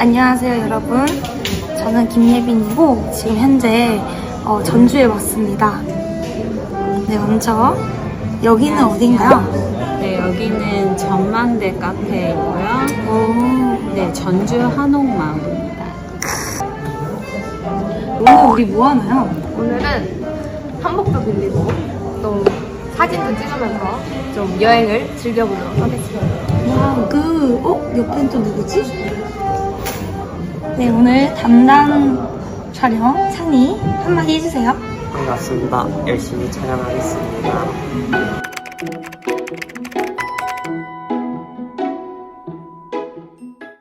안녕하세요 여러분 저는 김예빈이고 지금 현재 어, 전주에 왔습니다 네 먼저 여기는 어딘가요? 네, 여기는 전망대 카페이고요. 오, 네, 전주 한옥마을입니다. 오늘 우리 뭐 하나요? 오늘은 한복도 빌리고 또 사진도 찍으면서 좀 여행을 즐겨보도록 하겠습니다. 와, 그, 어? 옆엔 또 누구지? 네, 오늘 담당 촬영 찬이 한마디 해주세요. 반갑습니다. 열심히 촬영하겠습니다.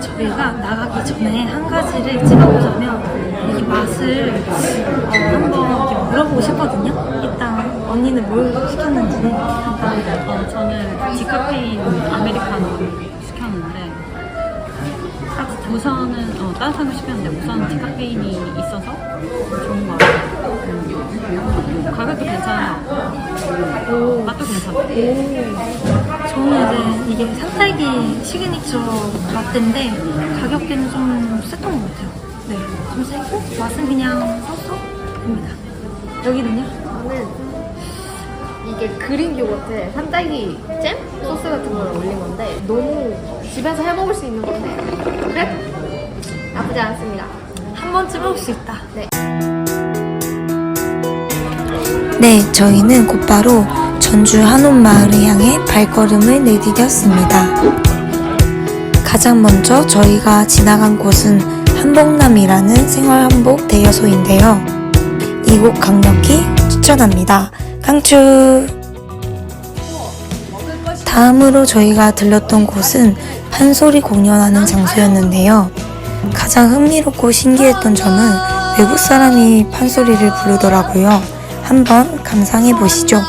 저희가 나가기 전에 한 가지를 찍어보자면 이 맛을 어, 한번 이렇게 물어보고 싶거든요. 일단 언니는 뭘 시켰는지는 일단 어, 저는 디카페인 아메리카노를 시켰는데 우선은 어, 따뜻한 거 시켰는데 우선 디카페인이 있어서 좋은 거 같아요. 음, 가격도 괜찮아요. 맛도 괜찮아요. 저는 이제 이게 산딸기 시그니처 라떼인데 가격대는 좀 셌던 것 같아요. 네, 좀 세고 맛은 그냥 소소입니다. 여기는요? 저는 이게 그린 요거트에 산딸기 잼? 소스 같은 걸 올린 건데 너무 집에서 해 먹을 수 있는 건데 그래도 나쁘지 않습니다. 한 번쯤 해볼 수 있다. 네. 네, 저희는 곧바로 전주 한옥마을을 향해 발걸음을 내디뎠습니다. 가장 먼저 저희가 지나간 곳은 한복남이라는 생활한복 대여소인데요. 이곳 강력히 추천합니다. 강추! 다음으로 저희가 들렀던 곳은 판소리 공연하는 장소였는데요. 가장 흥미롭고 신기했던 점은 외국 사람이 판소리를 부르더라고요. 한번 감상해 보시죠.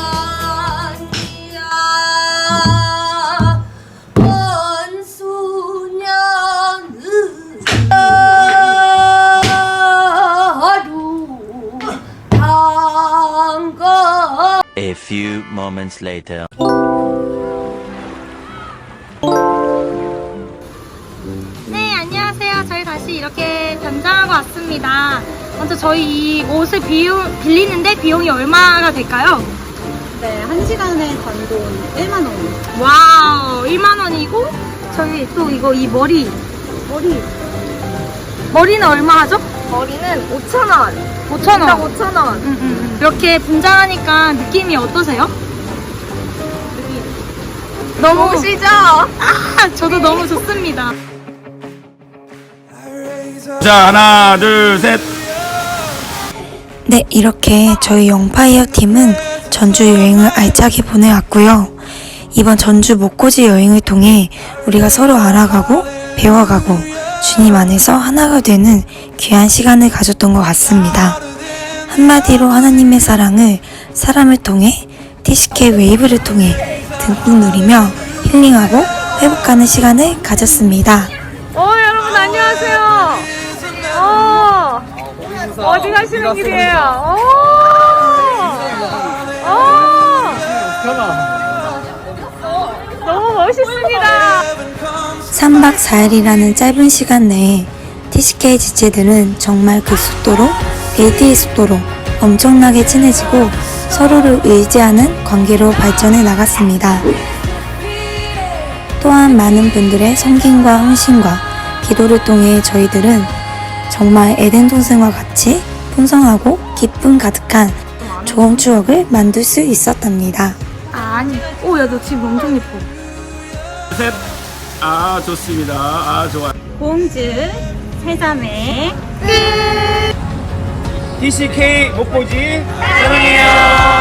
다시 이렇게 변장하고 왔습니다. 먼저 저희 이 옷을 비용, 빌리는데 비용이 얼마가 될까요? 네, 한 시간에 단돈 1만 원. 와우, 1만 원이고, 저희 또 이거 이 머리, 머리. 머리는 얼마 하죠? 머리는 5,000원. 5,000원. 5,000원. 음, 음, 음. 이렇게 분장하니까 느낌이 어떠세요? 너무 보시죠. 아, 저도 너무 좋습니다. 자 하나 둘 셋. 네, 이렇게 저희 영파이어 팀은 전주 여행을 알차게 보내왔고요. 이번 전주 목고지 여행을 통해 우리가 서로 알아가고 배워가고 주님 안에서 하나가 되는 귀한 시간을 가졌던 것 같습니다. 한마디로 하나님의 사랑을 사람을 통해 TCK 웨이브를 통해 듬뿍 누리며 힐링하고 회복하는 시간을 가졌습니다. 어디 가시는 길이에요? 어, 어, 너무 멋있습니다. 3박 4일이라는 짧은 시간 내에 TCK 지체들은 정말 그 속도로 AD의 속도로 엄청나게 친해지고 서로를 의지하는 관계로 발전해 나갔습니다. 또한 많은 분들의 성김과 헌신과 기도를 통해 저희들은 정말 에덴 동생과 같이 풍성하고 기쁨 가득한 좋은 추억을 만들 수 있었답니다. 아, 아니. 오, 야, 너 지금 엄청 예뻐. 셋. 아 좋습니다. 아 좋아. 공주, 세자매, TCK 목보지 사랑해요.